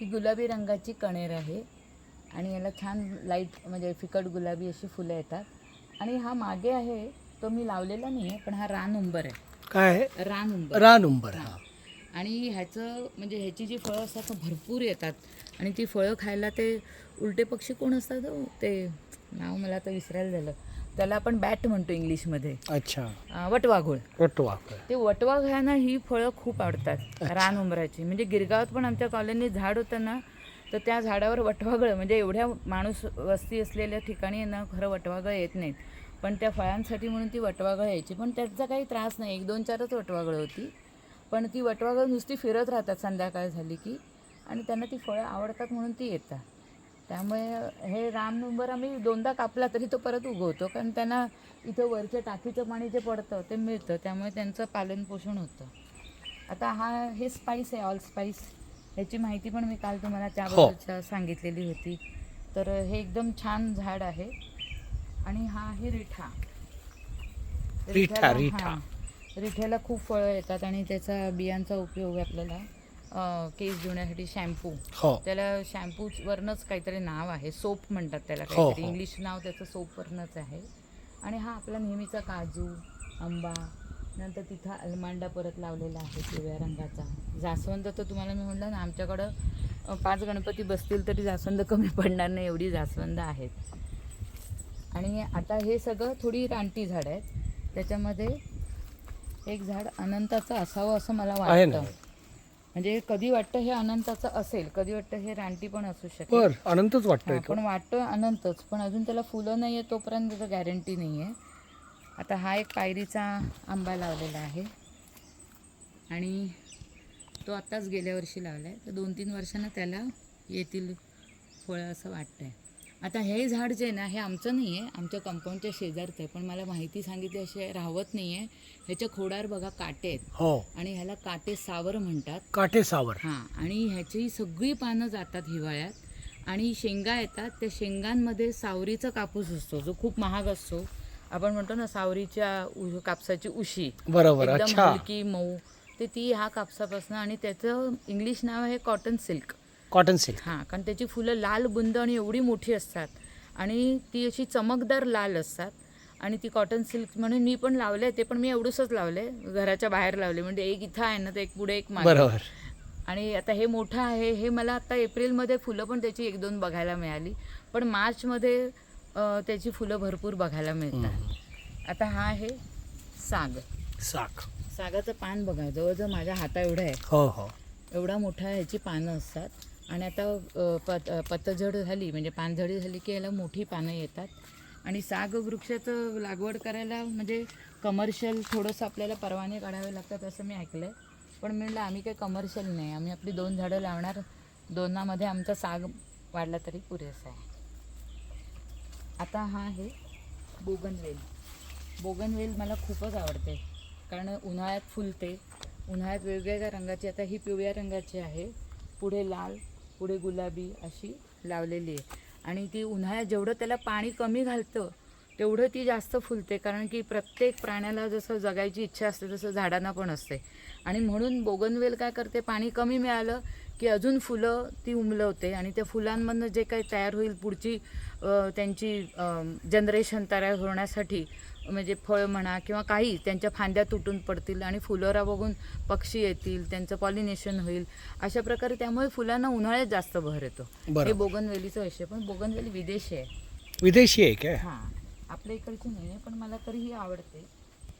ही गुलाबी रंगाची कणेर आहे. आणि याला छान लाइट म्हणजे फिकट गुलाबी अशी फुलं येतात. आणि हा मागे आहे तो मी लावलेला नाही आहे पण हा रान उंबर आहे. काय आहे? रान उंबर. रान उंबर हा. आणि ह्याचं म्हणजे ह्याची जी फळं असतात भरपूर येतात. आणि ती फळं खायला ते उलटे पक्षी कोण असतात हो? ते नाव मला आता विसरायला झालं. त्याला आपण बॅट म्हणतो इंग्लिशमध्ये. अच्छा. वटवाघूळ. वटवा ते वटवाघळांना ही फळं खूप आवडतात रान उंबराची. म्हणजे गिरगावात पण आमच्या कॉलनीत झाड होतं ना तर त्या झाडावर वटवाघळ म्हणजे एवढ्या माणूस वस्ती असलेल्या ठिकाणी ना खरं वटवाघळ येत नाहीत. पण त्या फळांसाठी म्हणून ती वटवाघळ यायची. पण त्याचा काही त्रास नाही. एक दोन चारच वटवाघळ होती. पण ती वटवाघळ नुसती फिरत राहतात संध्याकाळ झाली की आणि त्यांना ती फळं आवडतात म्हणून ती येतात. त्यामुळे हे रामनंबर आम्ही दोनदा कापला तरी तो परत उगवतो कारण त्यांना इथं वरच्या टाकीचं पाणी जे पडतं ते मिळतं त्यामुळे त्यांचं पालन पोषण होतं. आता हा हे स्पाईस आहे ऑल स्पाईस ह्याची माहिती पण मी काल तुम्हाला त्याबद्दलच्या सांगितलेली होती. तर हे एकदम छान झाड आहे. आणि हा आहे रिठा. रिठा, रिठा. हां. रिठ्याला खूप फळं येतात आणि त्याचा बियांचा उपयोग आपल्याला केस धुण्यासाठी शॅम्पू हो. त्याला शॅम्पू वरनच काहीतरी नाव आहे सोप म्हणतात त्याला हो, काहीतरी. हो. इंग्लिश नाव त्याचं सोप वरनच आहे. आणि हा आपला नेहमीचा काजू आंबा नंतर तिथं अलमांडा परत लावलेला आहे पिवळ्या रंगाचा. जास्वंद तर तुम्हाला मी म्हटलं ना आमच्याकडं अं, पाच गणपती बसतील तरी जास्वंद कमी पडणार नाही एवढी जास्वंद आहेत. आणि आता हे सगळं थोडी रानटी झाड आहेत. त्याच्यामध्ये एक झाड अनंताचं असावं असं मला आहे ना. वाटतं. म्हणजे कधी वाटतं हे अनंताचं असेल कधी वाटतं हे रानटी पण असू शकेल. बर अनंतच वाटतोय तो. पण वाटतं अनंतच पण अजून त्याला फुलं नाही आहे तोपर्यंत त्याचं गॅरंटी नाही आहे आता हा एक पायरीचा आंबा लावलेला आहे. आणि तो आत्ताच गेल्या वर्षी लावला आहे तर दोन तीन वर्षांना त्याला येतील फळं असं वाटतंय. आता हे झाड जे ना हे आमचं नाही आहे आमच्या कंपाऊंडच्या शेजारचं आहे. पण मला माहिती सांगितली आहे, राहवत नाही आहे ह्याच्या खोडावर बघा काटे आहेत. हो. आणि ह्याला काटे सावर म्हणतात. काटे सावर. हां आणि ह्याची सगळी पानं जातात हिवाळ्यात. आणि शेंगा येतात. त्या शेंगांमध्ये सावरीचा कापूस असतो जो खूप महाग असतो. आपण म्हणतो ना सावरीच्या कापसाची उशी. बरोबर एकदम हलकी मऊ. ते ती ह्या कापसापासून आणि त्याचं इंग्लिश नाव आहे कॉटन सिल्क कॉटन सिल्क हां कारण त्याची फुलं लाल बुंद आणि एवढी मोठी असतात. आणि ती अशी चमकदार लाल असतात. आणि ती कॉटन सिल्क म्हणून मी पण लावले ते पण मी एवढंसच लावले घराच्या बाहेर लावले म्हणजे एक इथं आहे ना तर एक पुढे एक मागे. बरोबर. आणि आता हे मोठं आहे हे मला आता एप्रिलमध्ये फुलं पण त्याची एक दोन बघायला मिळाली. पण मार्चमध्ये त्याची फुलं भरपूर बघायला मिळतात. आता हा आहे साग. साग. सागाचं पान बघा जवळजवळ माझ्या हाता एवढं आहे. हो हो. एवढा मोठा ह्याची पानं असतात. आणि आता पत पतझड झाली म्हणजे पानझडी झाली की याला मोठी पानं येतात. आणि साग वृक्षाचं लागवड करायला म्हणजे कमर्शियल थोडंसं आपल्याला परवाने काढावे लागतात असं मी ऐकलं आहे पण म्हणलं आम्ही काही कमर्शियल नाही. आम्ही आपली दोन झाडं लावणार. दोनामध्ये आमचा साग वाढला तरी पुरेसा आहे. आता हा आहे बोगनवेल. बोगनवेल मला खूपच आवडते. कारण उन्हाळ्यात फुलते. उन्हाळ्यात वेगवेगळ्या रंगाची आता ही पिवळ्या रंगाची आहे. पुढे लाल पुढे गुलाबी अशी लावलेली आहे. आणि ती उन्हाळ्यात जेवढं त्याला पाणी कमी घालतं तेवढं ती जास्त फुलते. कारण की प्रत्येक प्राण्याला जसं जगायची इच्छा असते तसं झाडांना पण असते. आणि म्हणून बोगनवेल काय करते पाणी कमी मिळालं की अजून फुलं ती उमलवते. आणि त्या फुलांमधनं जे काही तयार होईल पुढची त्यांची जनरेशन तयार होण्यासाठी म्हणजे फळ म्हणा किंवा काही त्यांच्या फांद्या तुटून पडतील आणि फुलोरा बघून पक्षी येतील त्यांचं पॉलिनेशन होईल. अशा प्रकारे त्यामुळे फुलांना उन्हाळ्यात जास्त भर येतो. हे बोगनवेलीचं विषय पण बोगनवेली विदेशी आहे. विदेशी आहे हां. आपल्या इकडची नाही आहे पण मला तरीही आवडते.